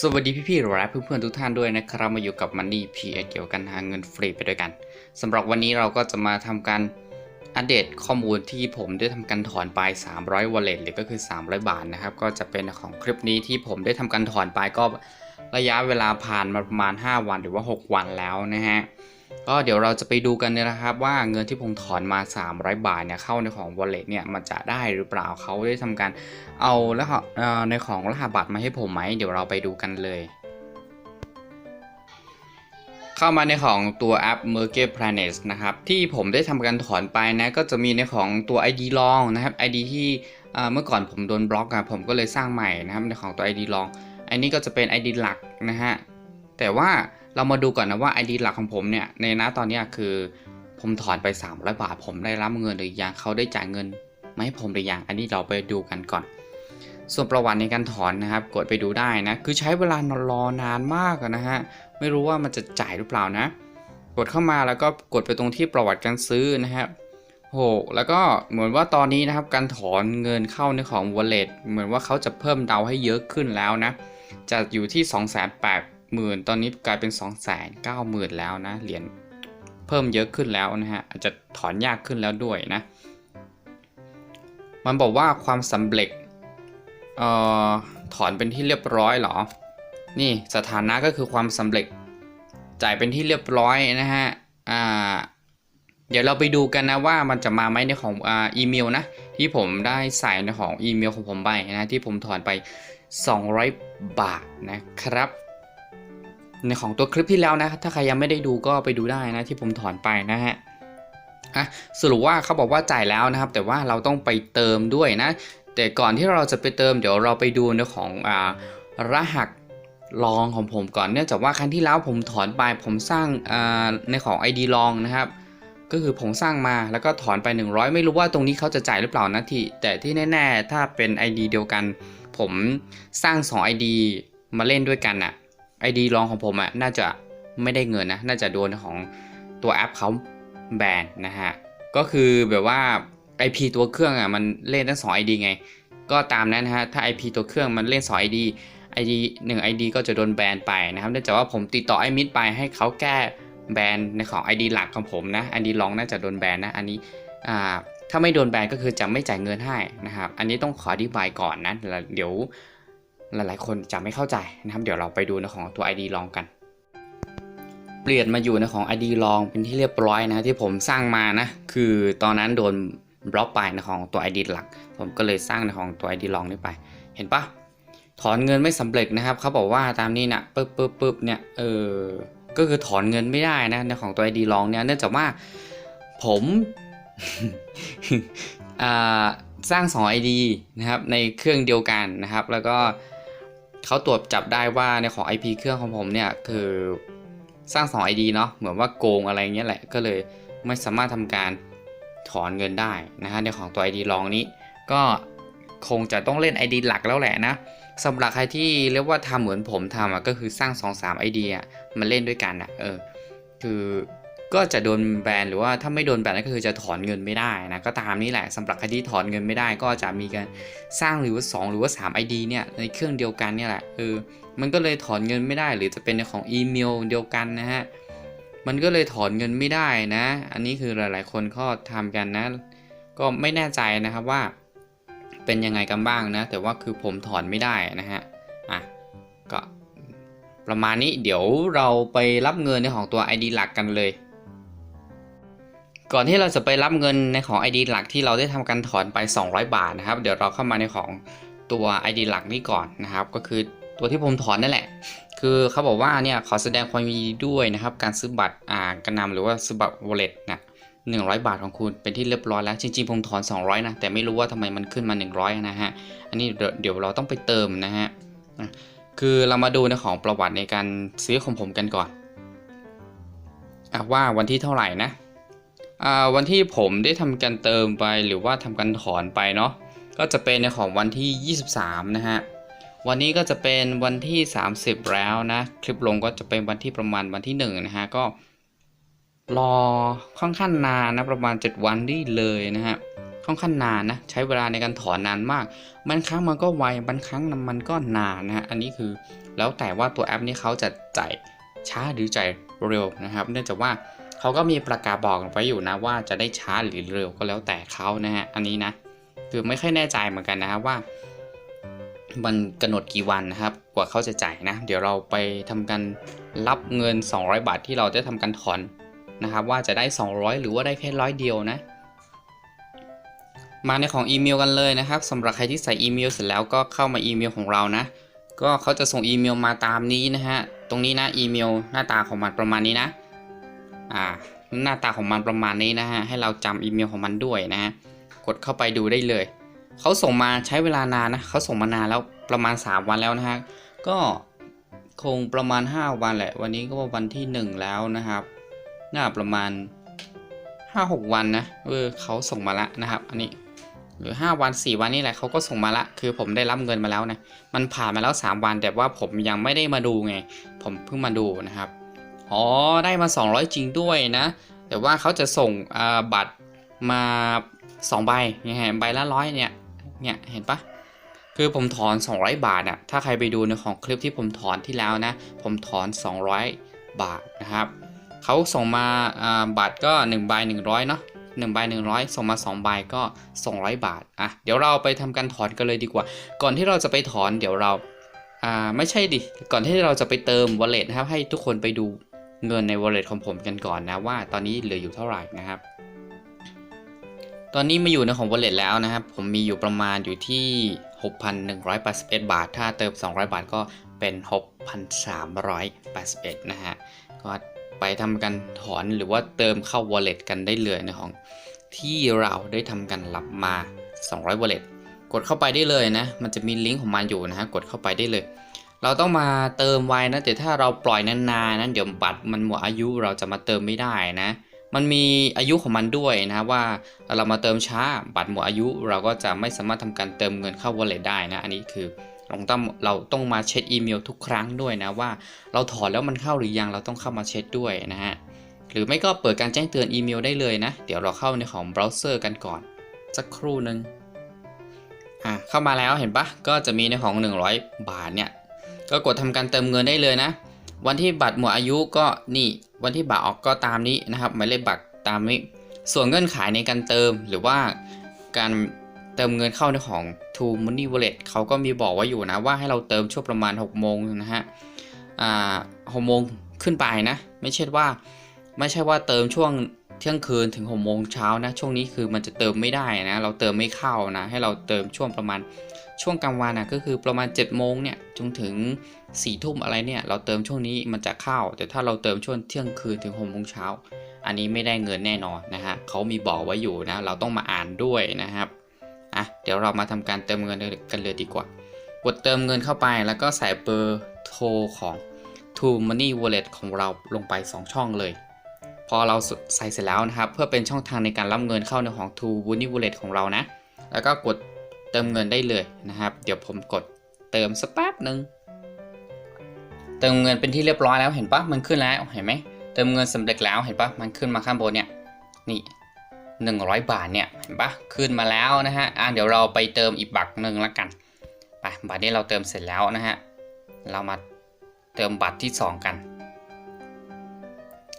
สวัสดีพี่ๆและเพื่อนๆทุกท่านด้วยนะครับมาอยู่กับมันนี่พีเกี่ยวกันหาเงินฟรีไปด้วยกันสำหรับวันนี้เราก็จะมาทำการอัปเดตข้อมูลที่ผมได้ทำการถอนไป 300 wallet หรือก็คือ 300 บาทนะครับ ก็จะเป็นของคลิปนี้ที่ผมได้ทำการถอนไปก็ระยะเวลาผ่านมาประมาณ 5 วันหรือว่า 6 วันแล้วนะฮะ ก็เดี๋ยวเราจะไปดูกันนะครับว่าเงินที่ผมถอนมา 300 บาทเนี่ยเข้าในของ wallet เนี่ยมันจะได้หรือเปล่าเขาได้ทำการเอาแล้วในของรหัสบัตรมาให้ผมไหมเดี๋ยวเราไปดูกันเลย เข้ามาในของตัวแอป Merge Planet นะครับที่ผมได้ทำการถอนไปนะก็จะมีในของตัว ID ลองนะครับ ID ที่เมื่อก่อนผมโดนบล็อกอะผมก็เลยสร้างใหม่นะครับในของตัว ID ลอง อันนี้ก็จะเป็น ID หลักนะฮะแต่ว่า เรามาดูก่อนนะว่า ID หลักของผมเนี่ยในณตอนนี้คือผมถอนไป 300 บาท ผมได้รับเงินหรือยังเขาได้จ่ายเงินมาให้ผมหรือยังอันนี้เราไปดูกันก่อน ส่วนประวัติในการถอนนะครับกดไปดูได้นะคือใช้เวลารอนานมากนะฮะไม่รู้ว่ามันจะจ่ายหรือเปล่านะ กดเข้ามาแล้วก็กดไปตรงที่ประวัติการซื้อนะครับโหแล้วก็เหมือนว่าตอนนี้นะครับการถอนเงินเข้าในของ wallet เหมือนว่าเขาจะเพิ่มเดาให้เยอะขึ้นแล้วนะจะอยู่ที่ 2 8 0 0 0 0ตอนนี้กลายเป็น 2 9 0 0 0 0 แล้วนะเหรียญเพิ่มเยอะขึ้นแล้วนะฮะอาจจะถอนยากขึ้นแล้วด้วยนะ มันบอกว่าความสำเร็จเอ่อถอนเป็นที่เรียบร้อยหรอ นี่สถานะก็คือความสำเร็จจ่ายเป็นที่เรียบร้อยนะฮะอ่าเดี๋ยวเราไปดูกันนะว่ามันจะมาไหมในของอ่าอีเมลนะที่ผมได้ใส่ในของอีเมลของผมไปนะที่ผมถอนไป 200 บาทนะครับ ในของตัวคลิปที่แล้วนะ ถ้าใครยังไม่ได้ดูก็ไปดูได้นะที่ผมถอนไปนะฮะอะสรุปว่าเขาบอกว่าจ่ายแล้วนะครับ แต่ว่าเราต้องไปเติมด้วยนะ แต่ก่อนที่เราจะไปเติมเดี๋ยวเราไปดูในของอ่ารหัสลองของผมก่อนเนื่องจากว่าครั้งที่แล้วผมถอนไปผมสร้างในของ ID ลองนะครับ ก็คือผมสร้างมาแล้วก็ถอนไป 100 ไม่รู้ว่าตรงนี้เขาจะจ่ายหรือเปล่านะที่แต่ที่แน่ ๆ ถ้าเป็น ID เดียวกัน ผมสร้าง 2 ID มาเล่นด้วยกันอะ ID ลองของผมอะน่าจะไม่ได้เงินนะ น่าจะโดนของตัวแอปเขาแบนนะฮะ ก็คือแบบว่า IP ตัวเครื่องอะมันเล่นทั้ง2 ID ไง ก็ตามนั้นนะฮะ ถ้า IP ตัวเครื่องมันเล่น2 ID ID 1 ID ก็จะโดนแบนไปนะครับ เนื่องจากว่าผมติดต่อไอมิดไปให้เขาแก้แบนในของ ID หลักของผมนะ ID ลองน่าจะโดนแบนนะ อันนี้อ่าถ้าไม่โดนแบนก็คือจะไม่จ่ายเงินให้นะครับ อันนี้ต้องขออธิบายก่อนนะแล้วเดี๋ยว หลายๆ คนจะไม่เข้าใจนะครับเดี๋ยวเราไปดูในของตัว ID ลองกัน เปลี่ยนมาอยู่ในของ ID ลองเป็นที่เรียบร้อยนะที่ผมสร้างมานะคือตอนนั้นโดนบล็อกไปในของตัว ID หลัก ผมก็เลยสร้างในของตัว ID ลองนี้ไป เห็นปะถอนเงินไม่สำเร็จนะครับเขาบอกว่าตามนี้นะปึ๊บปึ๊บปึ๊บเนี่ยเออก็คือถอนเงินไม่ได้นะในของตัว ID ลองเนี่ยเนื่องจากว่าผมสร้าง2 ID นะครับในเครื่องเดียวกันนะครับ แล้วก็ เขาตรวจจับได้ว่าในของ IP เครื่องของผมเนี่ยคือสร้าง2 ID เนาะเหมือนว่าโกงอะไรเงี้ยแหละก็เลยไม่สามารถทำการถอนเงินได้นะฮะในของตัว ID ลองนี้ ก็คงจะต้องเล่น ID หลักแล้วแหละนะสำหรับใครที่เรียกว่าทำเหมือนผมทำอะก็คือสร้าง 2-3 ID อะมาเล่นด้วยกันอะเออคือ ก็จะโดนแบนหรือว่าถ้าไม่โดนแบนก็คือจะถอนเงินไม่ได้นะก็ตามนี้แหละสำหรับใครที่ถอนเงินไม่ได้ ก็จะมีการสร้างหรือว่า2หรือว่า3 ID เนี่ยในเครื่องเดียวกันเนี่ยแหละเออมันก็เลยถอนเงินไม่ได้ หรือจะเป็นในของอีเมลเดียวกันนะฮะมันก็เลยถอนเงินไม่ได้นะ อันนี้คือหลาย ๆ คนก็ทำกันนะ ก็ไม่แน่ใจนะครับว่า เป็นยังไงกันบ้างนะ แต่ว่าคือผมถอนไม่ได้นะฮะอะก็ประมาณนี้เดี๋ยวเราไปรับเงินในของตัว ID หลักกันเลย ก่อนที่เราจะไปรับเงินในของ ID หลักที่เราได้ทำการถอนไป 200 บาทนะครับ เดี๋ยวเราเข้ามาในของตัว ID หลักนี้ก่อนนะครับ ก็คือตัวที่ผมถอนนั่นแหละ คือเขาบอกว่าเนี่ยขอแสดงความยินดีด้วยนะครับ การซื้อบัตรอ่ากระนำหรือว่าซื้อบัตร wallet นะ100บาทของคุณเป็นที่เรียบร้อยแล้ว จริงๆผมถอน 200 นะ แต่ไม่รู้ว่าทำไมมันขึ้นมา 100 นะฮะ อันนี้เดี๋ยวเราต้องไปเติมนะฮะ คือเรามาดูในของประวัติในการซื้อของผมกันก่อนอว่าวันที่เท่าไหร่นะ วันที่ผมได้ทำการเติมไปหรือว่าทำการถอนไปเนาะก็จะเป็นในของวันที่ 23 นะฮะ วันนี้ก็จะเป็นวันที่ 30 แล้วนะ คลิปลงก็จะเป็นวันที่ประมาณวันที่1นะฮะก็รอค่อนข้างนานนะประมาณ 7 วันนี่เลยนะฮะค่อนข้างนานนะใช้เวลาในการถอนนานมากบางครั้งมันก็ไวบางครั้งมันก็นานนะฮะอันนี้คือแล้วแต่ว่าตัวแอปนี้เขาจะจ่ายช้าหรือจ่ายเร็วนะครับ เนื่องจากว่า เขาก็มีประกาศบอกไว้อยู่นะว่าจะได้ช้าหรือเร็วก็แล้วแต่เขานะฮะอันนี้นะคือไม่ค่อยแน่ใจเหมือนกันนะครับว่า มันกำหนดกี่วันนะครับ กว่าเขาจะจ่ายนะ เดี๋ยวเราไปทำการรับเงิน 200 บาทที่เราได้ทำการถอนนะครับ ว่าจะได้ 200 หรือว่าได้แค่ร้อยเดียวนะ มาในของอีเมลกันเลยนะครับสำหรับใครที่ใส่อีเมลเสร็จแล้วก็เข้ามาอีเมลของเรานะ ก็เขาจะส่งอีเมลมาตามนี้นะฮะตรงนี้นะอีเมลหน้าตาของมันประมาณนี้นะ อ่า หน้าตาของมันประมาณนี้นะฮะ ให้เราจำอีเมลของมันด้วยนะฮะ กดเข้าไปดูได้เลย เขาส่งมาใช้เวลานานนะเขาส่งมานานแล้วประมาณ 3 วันแล้วนะฮะ ก็คงประมาณ 5 วันแหละ วันนี้ก็วันที่ 1 แล้วนะครับน่าประมาณ 5-6 วันนะเออเขาส่งมาละนะครับ อันนี้หรือ 5 วัน 4 วันนี่แหละเขาก็ส่งมาละ คือผมได้รับเงินมาแล้วนะ มันผ่านมาแล้ว 3 วันแต่ว่าผมยังไม่ได้มาดูไง ผมเพิ่งมาดูนะครับ อ๋อได้มา 200 จริงด้วยนะ แต่ว่าเขาจะส่งบัตรมา2ใบเนี่ยฮะใบละร้อยเนี่ยเนี่ยเห็นปะคือผมถอน 200 บาทอะถ้าใครไปดูในของคลิปที่ผมถอนที่แล้วนะ ผมถอน 200 บาทนะครับเขาส่งมาบัตรก็1ใบ100เนาะ1ใบ100 ส่งมา 2 ใบก็ 200 บาทอะเดี๋ยวเราไปทำการถอนกันเลยดีกว่า ก่อนที่เราจะไปถอนเดี๋ยวเราอ่าไม่ใช่ดิ ก่อนที่เราจะไปเติม wallet นะครับให้ทุกคนไปดู เงินใน wallet ของผมกันก่อนนะว่าตอนนี้เหลืออยู่เท่าไหร่นะครับ ตอนนี้มาอยู่ในของ wallet แล้วนะครับ ผมมีอยู่ประมาณอยู่ที่ 6,181 บาท ถ้าเติม 200 บาทก็เป็น 6,381 นะฮะ ก็ไปทำกันถอนหรือว่าเติมเข้า wallet กันได้เลยในของที่เราได้ทำกันรับมา 200 wallet กดเข้าไปได้เลยนะ มันจะมีลิงก์ของมันอยู่นะฮะ กดเข้าไปได้เลย เราต้องมาเติมไว้นะแต่ถ้าเราปล่อยนานๆนะเดี๋ยวบัตรมันหมดอายุเราจะมาเติมไม่ได้นะ มันมีอายุของมันด้วยนะว่าเรามาเติมช้าบัตรหมดอายุ เราก็จะไม่สามารถทำการเติมเงินเข้า wallet ได้นะ อันนี้คือเราต้องเราต้องมาเช็คอีเมลทุกครั้งด้วยนะว่า เราถอนแล้วมันเข้าหรือยังเราต้องเข้ามาเช็คด้วยนะฮะหรือไม่ก็เปิดการแจ้งเตือนอีเมลได้เลยนะ เดี๋ยวเราเข้าในของเบราว์เซอร์กันก่อนสักครู่หนึ่งอะเข้ามาแล้วเห็นปะก็จะมีในของ 100 บาทเนี่ย ก็กดทำการเติมเงินได้เลยนะ วันที่บัตรหมดอายุก็นี่วันที่บัตรออกก็ตามนี้นะครับหมายเลขบัตรตามนี้ ส่วนเงื่อนไขในการเติมหรือว่าการเติมเงินเข้าในของ True Money Wallet เขาก็มีบอกไว้อยู่นะว่าให้เราเติมช่วงประมาณ6โมงนะฮะอ่าหกโมงขึ้นไปนะ ไม่ใช่ว่าไม่ใช่ว่าเติมช่วง เที่ยงคืนถึง6โมงเช้านะ ช่วงนี้คือมันจะเติมไม่ได้นะ เราเติมไม่เข้านะ ให้เราเติมช่วงประมาณช่วงกลางวันนะก็คือประมาณ7จ็ดโมงเนี่ยจนถึง4ี่ทุ่มอะไรเนี่ย เราเติมช่วงนี้มันจะเข้า แต่ถ้าเราเติมช่วงเที่ยงคืนถึง6โมงเช้าอันนี้ไม่ได้เงินแน่นอนนะฮะเขามีบอกไว้อยู่นะ เราต้องมาอ่านด้วยนะครับอะเดี๋ยวเรามาทำการเติมเงินกันเลยดีกว่า กดเติมเงินเข้าไปแล้วก็ใส่เบอร์โทรของ True Money Wallet ของเราลงไป 2 ช่องเลย อเราใส่เสร็จแล้วนะครับ เพื่อเป็นช่องทางในการรับเงินเข้าในของ True Money Wallet ของเรานะ แล้วก็กดเติมเงินได้เลยนะครับ เดี๋ยวผมกดเติมสักแป๊บหนึ่งเติมเงินเป็นที่เรียบร้อยแล้วเห็นปะมันขึ้นแล้วเห็นไหมเติมเงินสำเร็จแล้วเห็นปะมันขึ้นมาข้างบนเนี่ยนี่100 บาทเนี่ยเห็นปะขึ้นมาแล้วนะฮะอะเดี๋ยวเราไปเติมอีกบัตรหนึ่งละกันไปบัตรนี้เราเติมเสร็จแล้วนะฮะเรามาเติมบัตรที่ 2 กัน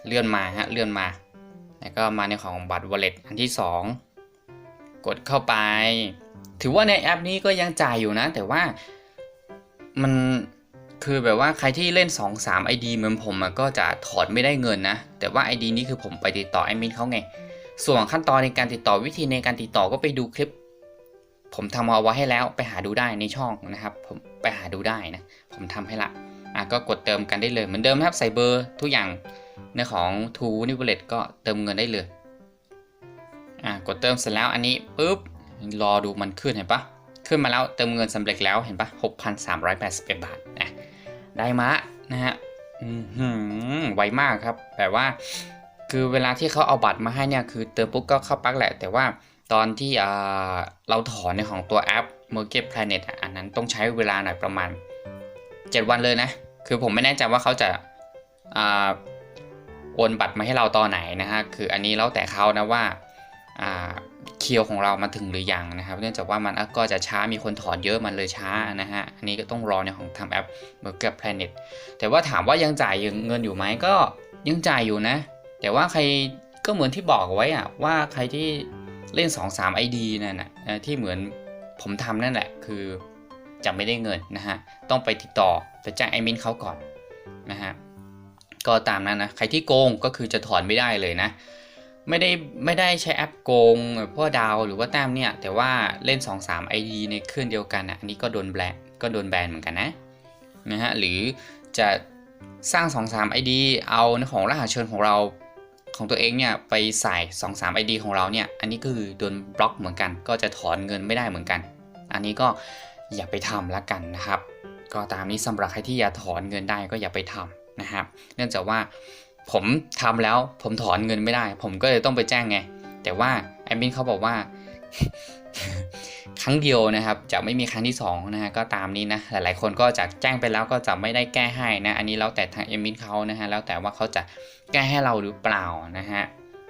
เลื่อนมาฮะเลื่อนมา แล้วก็มาในของบัตร wallet อันที่ 2 กดเข้าไป ถือว่าในแอปนี้ก็ยังจ่ายอยู่นะ แต่ว่ามันคือแบบว่าใครที่เล่น 2 3 ID เหมือนผมก็จะถอนไม่ได้เงินนะ แต่ว่า ID นี้คือผมไปติดต่อแอดมินเขาไง ส่วนขั้นตอนในการติดต่อวิธีในการติดต่อก็ไปดูคลิป ผมทำเอาไว้ให้แล้วไปหาดูได้ในช่องนะครับ ผมไปหาดูได้นะ ผมทำให้ละอะก็กดเติมกันได้เลยเหมือนเดิมครับใส่เบอร์ทุกอย่าง ในของ t o n i w a l l e t ก็เติมเงินได้เลย อะกดเติมเสร็จแล้วอันนี้ปุ๊บรอดูมันขึ้นเห็นปะขึ้นมาแล้วเติมเงินสำเร็จแล้วเห็นปะ6,381 บาทนะได้มานะฮะอืมไวมากครับแบบว่า คือเวลาที่เขาเอาบัตรมาให้เนี่ยคือเติมปุ๊บก็เข้าปักแหละ แต่ว่าตอนที่เราถอนในของตัวแอป Market Planet อันนั้นต้องใช้เวลาหน่อยประมาณ 7 วันเลยนะ คือผมไม่แน่ใจว่าเขาจะ โอนบัตรมาให้เราตอนไหนนะฮะคืออันนี้แล้วแต่เขานะว่าเคียวของเรามาถึงหรือยังนะครับ เนื่องจากว่ามันก็จะช้ามีคนถอนเยอะมันเลยช้านะฮะอันนี้ก็ต้องรอในของทำแอป Burger Planet แต่ว่าถามว่ายังจ่ายเงินอยู่ไหมก็ยังจ่ายอยู่นะ แต่ว่าใครก็เหมือนที่บอกไว้อะว่าใครที่เล่น 2 3 ID นั่นนะที่เหมือนผมทำนั่นแหละ คือจะไม่ได้เงินนะฮะต้องไปติดต่อไปแจ้งแอมินเขาก่อนนะฮะ ก็ตามนั้นนะ ใครที่โกงก็คือจะถอนไม่ได้เลยนะ ไม่ได้ไม่ได้ใช้แอปโกงพวกดาวหรือว่าแต้มเนี่ย แต่ว่าเล่น 2 3 ID ในเครื่องเดียวกันอะอันนี้ก็โดนแบนก็โดนแบนเหมือนกันนะนะฮะหรือจะสร้าง 2 3 ID เอาในของรหัสเชิญของเราของตัวเองเนี่ยไปใส่ 2 3 ID ของเราเนี่ยอันนี้คือโดนบล็อกเหมือนกัน ก็จะถอนเงินไม่ได้เหมือนกัน อันนี้ก็อย่าไปทำละกันนะครับ ก็ตามนี้สำหรับใครที่อยากถอนเงินได้ก็อย่าไปทำ นะครับ เนื่องจากว่าผมทำแล้วผมถอนเงินไม่ได้ ผมก็เลยต้องไปแจ้งไง แต่ว่าแอดมินเขาบอกว่า ครั้งเดียวนะครับ จะไม่มีครั้งที่สองนะฮะก็ตามนี้นะ หลายๆ คนก็จะแจ้งไปแล้วก็จะไม่ได้แก้ให้นะ อันนี้แล้วแต่ทางแอดมินเขานะฮะแล้วแต่ว่าเขาจะแก้ให้เราหรือเปล่านะฮะ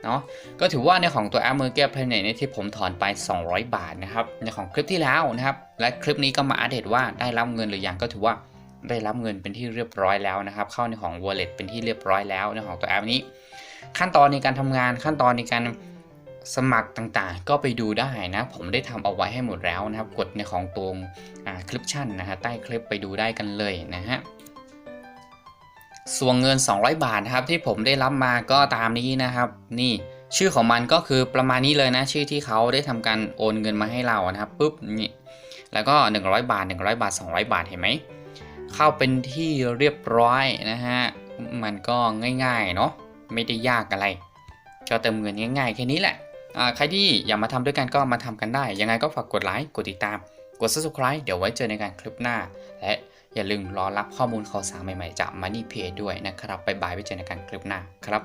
เนาะก็ถือว่าในของตัวแอป m e r g e Planet เนี่ยที่ผมถอนไป 200 บาทนะครับในของคลิปที่แล้วนะครับ และคลิปนี้ก็มาอัปเดตว่าได้รับเงินหรือยังก็ถือว่า ได้รับเงินเป็นที่เรียบร้อยแล้วนะครับ เข้าในของ Wallet เป็นที่เรียบร้อยแล้วในของตัวแอปนี้ ขั้นตอนในการทำงานขั้นตอนในการสมัครต่างๆ ก็ไปดูได้นะ ผมได้ทำเอาไว้ให้หมดแล้วนะครับ กดในของตรงคลิปชั่นนะฮะใต้คลิปไปดูได้กันเลยนะฮะส่วนเงิน 200 บาทนะครับที่ผมได้รับมาก็ตามนี้นะครับ นี่ชื่อของมันก็คือประมาณนี้เลยนะ ชื่อที่เขาได้ทำการโอนเงินมาให้เรานะครับปุ๊บนี่แล้วก็ 100 บาท 100 บาท 200 บาทเห็นไหม เข้าเป็นที่เรียบร้อยนะฮะ มันก็ง่ายๆเนาะไม่ได้ยากอะไร ก็เติมเงินง่ายๆแค่นี้แหละใครที่อยากมาทำด้วยกันก็มาทำกันได้ ยังไงก็ฝากกดไลค์กดติดตาม กด subscribe เดี๋ยวไว้เจอในการคลิปหน้า และอย่าลืมรอรับข้อมูลข่าวสารใหม่ๆจาก Money Pay ด้วยนะครับบ๊ายบายไว้เจอในการคลิปหน้าครับ